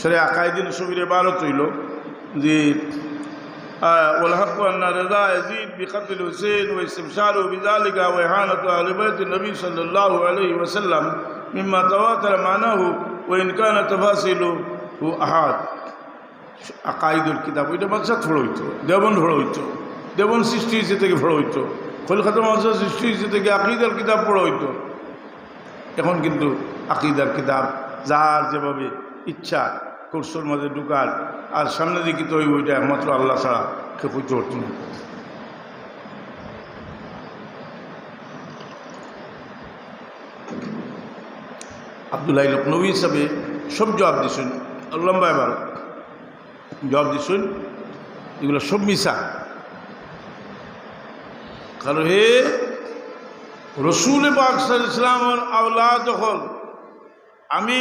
সরে আকাইদিন সবির এবারত হইল যে آه، والحق أن رضا يزيد بقتل الحسين واستبشاره بذلك وإهانة أهل بيت النبي صلى الله عليه وسلم مما تواتر معناه وإن كان تفاصيله أحاد আকাইদুল কিতাব ওইটা মাদ্রাসা ফোড়ো হইতো দেবন ফোড়ো হইতো দেবন সৃষ্টি হয়েছে থেকে ফোড়ো হইতো কলকাতা মাদ্রাসা সৃষ্টি হয়েছে থেকে আকিদার কিতাব পড়ো হইতো এখন কিন্তু আকিদার কিতাব যার যেভাবে ইচ্ছা কোর্সের মধ্যে ঢুকার আর সামনে দিকে তো ওই ওইটা একমাত্র আল্লাহ ছাড়া কেউ পারত না। আবদুল্লাহ নবী হিসাবে সব জবাব দিছেন লম্বা এবার। জবাব দিছেন এগুলো সব মিশা কারণ হে রসুল বাকসার ইসলামের আওলাদ হল, আমি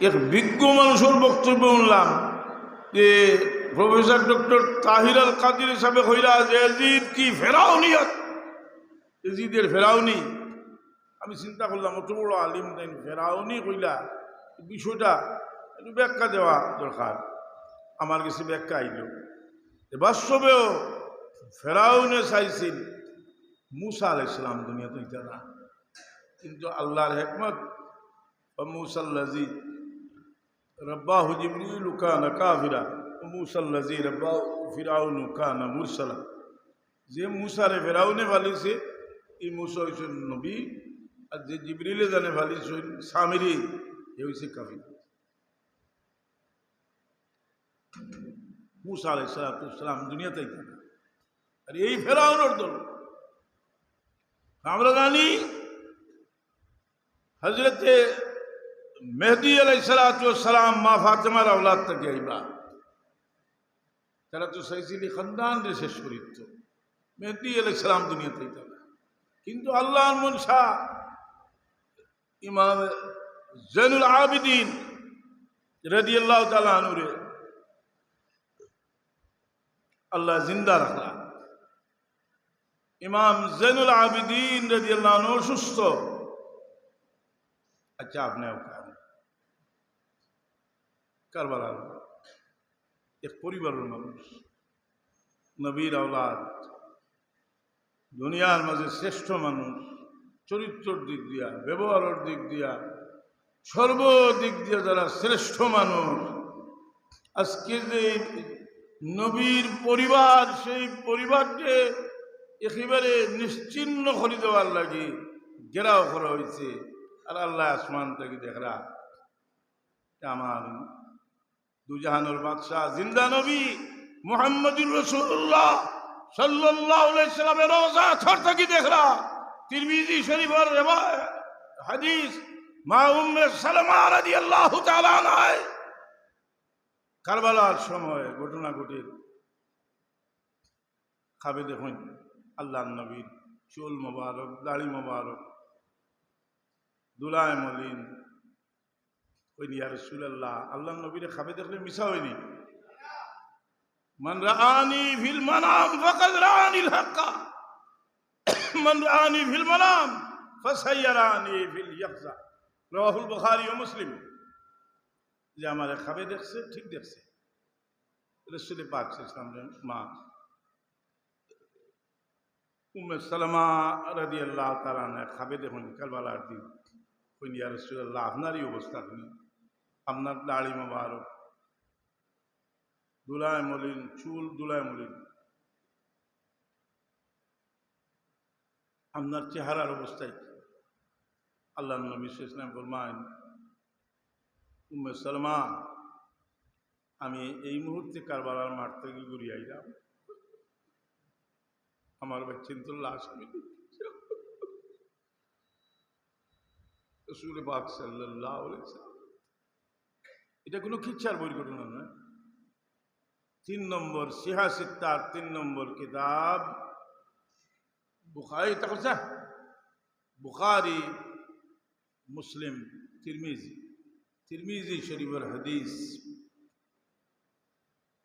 এক বিজ্ঞ মানুষের বক্তব্য শুনলাম যে প্রফেসর ডক্টর তাহির আল কাদির হিসাবে হইলা যে এজিদ কি ফেরাউনিয়ত এজিদের ফেরাউনি। আমি চিন্তা করলাম, অত বড় আলিম তাই ফেরাউনি কইলা, বিষয়টা একটু ব্যাখ্যা দেওয়া দরকার। আমার কাছে ব্যাখ্যা আইল। বাস্তবেও ফেরাউনে চাইছিল মুসা আল ইসলাম দুনিয়াতে ইতা না। কিন্তু আল্লাহর হেকমত মুসাল্লাজি রব্বাহু জিবরিল কানা কাফিরা মুসাল্লাজি রব্বাহু ফিরাউন কানা মুরসালা যে মুসারে ফেরাউনে ফালিছে, এই মুসা হয়েছেন নবী, আর যে জিবরিলে জানে ফালিছেন সামিরি, এ হয়েছে কাফির। মুসা আলাই সালাতাম দুনিয়াতে ইতা না আর এই ফেরাউনের দল, আমরা জানি হজরতে মেহদি আলাই সালাম, মা ফাতেমার আওলাদ থেকে আইবা তারা তো সাইসিলি খানদান রে শেষ করিত। মেহদি আলাই সালাম দুনিয়াতেই তারা কিন্তু আল্লাহর মনসা ইমাম জৈনুল আবিদিন রেদি আল্লাহ তালা আনুরে আল্লাহ জিন্দা রাখলা। ইমাম জৈনুল আবিদিন রাজি আল্লাহ অসুস্থ আচ্ছা আপনি ওখানে কারবালার, এক পরিবারের মানুষ, নবীর আওলাদ, দুনিয়ার মাঝে শ্রেষ্ঠ মানুষ, চরিত্রর দিক দিয়া, ব্যবহারের দিক দিয়া, সর্বদিক দিয়া যারা শ্রেষ্ঠ মানুষ আজকে যে নবীর পরিবার, সেই পরিবারকে একেবারে নিশ্চিন্ন করে দেওয়ার লাগে ঘেরাও করা হয়েছে। আর আল্লাহ আসমান থেকে দেখরা আমার দুজাহানুর বাদশাহ, জিন্দা নবী মোহাম্মদুর রসুল্লাহ সাল্লাহ সাল্লামের রোজা থর থেকে দেখরা। তিরমিজি শরীফের হাদিস মা উম্মে সালমা রাদিয়াল্লাহু তাআলা আনহা কারবালার সময় ঘটনা ঘটে খাবে দেখুন আল্লাহ নবীর চুল মোবারক, দাড়ি মোবারক, দুলায় মলিন ওই নিয়া রসুল্লাহ আল্লাহ নবীরে খাবে দেখলে মিশা হয়নি من رآني في المنام فقد رآني الحق من رآني في المنام فسيراني في اليقظة رواه البخاري ومسلم যে আমার খাবে দেখছে ঠিক দেখছে রসুল পাক ইসলাম মা উম্মে সালামা রাদি আল্লাহ তালা খাবে দেখুন কালবালার দিন কইনিয়া রসুল্লাহ আপনারই অবস্থা শুনি আপনার দাড়ি মোবারক। দুলায় মলিন, চুল দুলায় মলিন। আপনার চেহারার অবস্থায় আল্লাহ নবী ইসলাম ফরমান উম্মে সালমা আমি এই মুহূর্তে কারবালার মাঠ থেকে ঘুরিয়ে আইলাম। আমার বাচ্চিন্তর লাশ আমি রসুল পাক সাল্লাহ এটা কোনো খিচ্ছার বই ঘটনা নয়। তিন নম্বর সিহাসিত্তার তিন নম্বর কিতাব বুখারি তাকসা বুখারি, মুসলিম, তিরমিজি। তিরমিজি শরীফের হাদিস।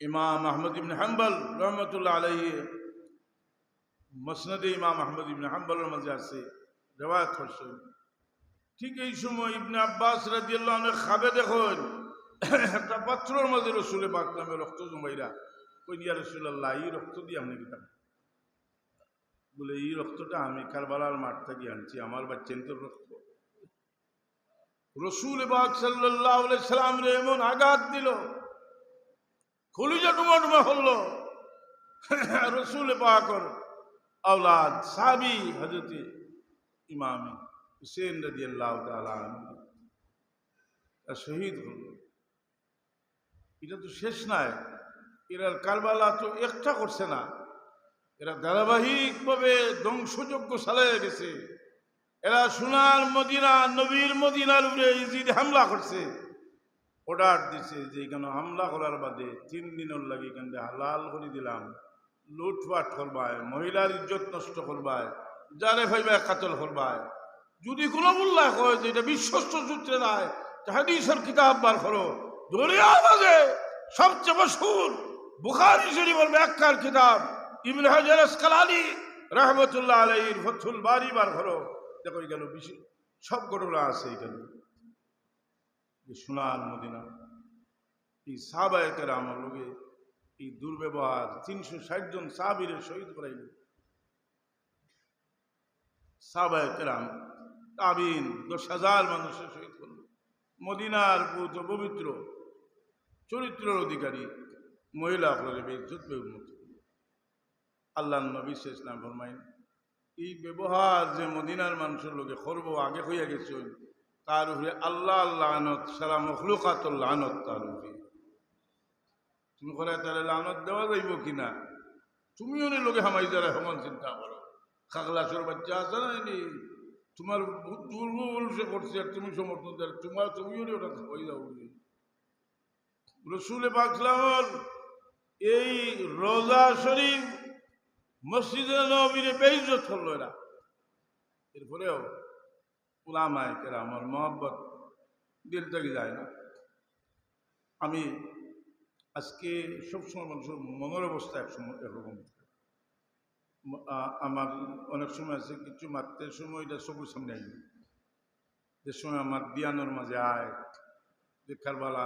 ইমাম আহমদ ইবনে হাম্বল রহমতুল্লাহ আলাইহি, মসনদে ইমাম আহমদ ইবনে হাম্বলের মাঝে আছে, রেওয়ায়ত করছেন। ঠিক এই সময় ইবনে আব্বাস রাদিয়াল্লাহু আনহু খাবে দেখুন। একটা পাত্রর মাঝে রসুলে পাক নামে রক্ত জমাইরা কই নিয়া রসুল্লাহ এই রক্ত দিয়ে আপনি কিতাব বলে, এই রক্তটা আমি কারবালার মাঠ থেকে আনছি, আমার বাচ্চেন্দ্র রক্ত। রসুল বাক সাল্লাহ সাল্লাম রে এমন আঘাত দিল, খুলিজা ডুমা ডুমা হলো। রসুল পাকর আওলাদ সাবি হজরত ইমাম হুসেন রাজি আল্লাহ শহীদ হল। এটা তো শেষ নাই। এরা কারবালা তো একটা করছে না। এরা ধারাবাহিকভাবে ধ্বংসযোগ্য চালিয়ে গেছে। এরা সোনার মদিনা, নবীর মদিনার উপরে ইজিদ হামলা করছে। অর্ডার দিছে যে এখানে হামলা করার বাদে তিন দিনের লাগে এখানে হালাল করে দিলাম। লুটপাট করবায়, মহিলার ইজ্জত নষ্ট করবায় যারে ভাইবায় কাতল করবায়। যদি কোনো মোল্লা কয় যে এটা বিশ্বস্ত সূত্রে নাই হাদিসের কিতাব বার করো। দরিয়া মাঝে সবচেয়ে মশহুর বুখারি শরীফের ব্যাখ্যার কিতাব। ইবনে হাজার আসকালানি রহমতুল্লাহ আলাইহির ফতুল বাড়ি বার করো দেখো এখানে বেশি সব ঘটনা আছে এখানে। সোনার মদিনা, এই সাহবায়কের আমার লোকে এই দুর্ব্যবহার, তিনশো ষাট জন সাহাবিরে শহীদ করাইল। সাহবায়কেরাম তাবিন, দশ হাজার মানুষের শহীদ করল। মদিনার পৌত পবিত্র। চরিত্রের অধিকারী, মহিলা বেজত উন্নত আল্লাহ নবী শেষ নাম ফরমাইন, এই ব্যবহার যে মদিনার মানুষের লোকে করব, আগে হইয়া গেছে তার উপরে আল্লাহ আল্লাহ আনত সারা মখলুকাতুল্লাহ আনত তার উপরে। তুমি করে তাহলে লানত দেওয়া যাইব কিনা? তুমিও নি লোকে হামাই যারা সমান চিন্তা করো। খাগলাসের বাচ্চা আছে না তোমার দুর্বল সে করছে, আর তুমি সমর্থন দেয়, তোমার, তুমিও ওটা হয়ে যাও রসুল পাকলামর এই রোজা শরীফ মসজিদে নবীরে বেইজত করল এরা। এরপরেও ওলামায় কেরা আমার মহব্বত দিল থেকে যায় না। আমি আজকে সবসময় মানুষের মনের অবস্থা একসময় একরকম ম- আ- আমার অনেক সময় আছে কিছু মারতে সময় এটা সবুজ সামনে আইনি যে সময় আমার বিয়ানোর মাঝে আয়, যে কারবালা